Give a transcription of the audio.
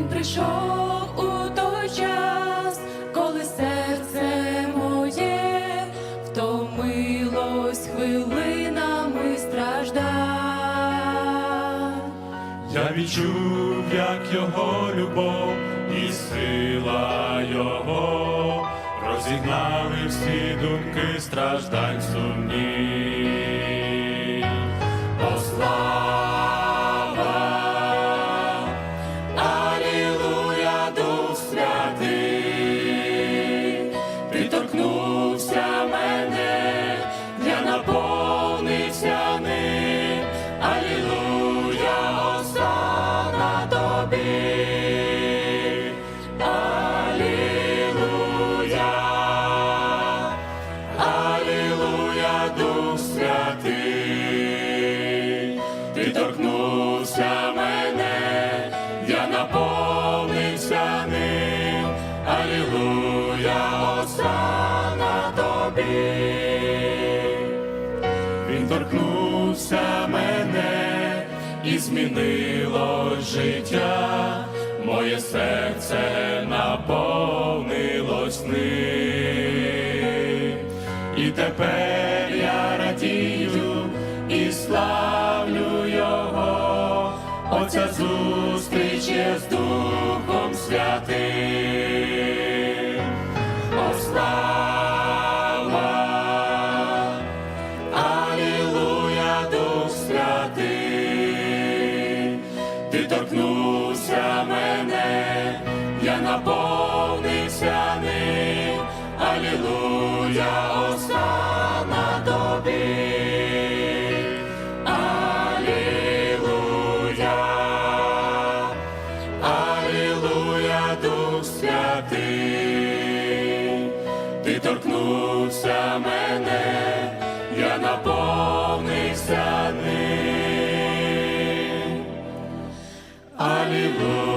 прийшов у той час, коли серце моє втомилось хвилинами страждань. Я відчув, як його любов і сила його розігнали всі думки страждань сумні. Він торкнувся мене і змінило життя, моє серце наповнилось ним. І тепер я радію і славлю його, оця зустріч є з Духом ти торкнувся мене, я наповнився ним. Алілуя, осана тобі. Алілуя, Алілуя, Дух Святий, ти торкнувся мене, наповнився ним. Алілуя.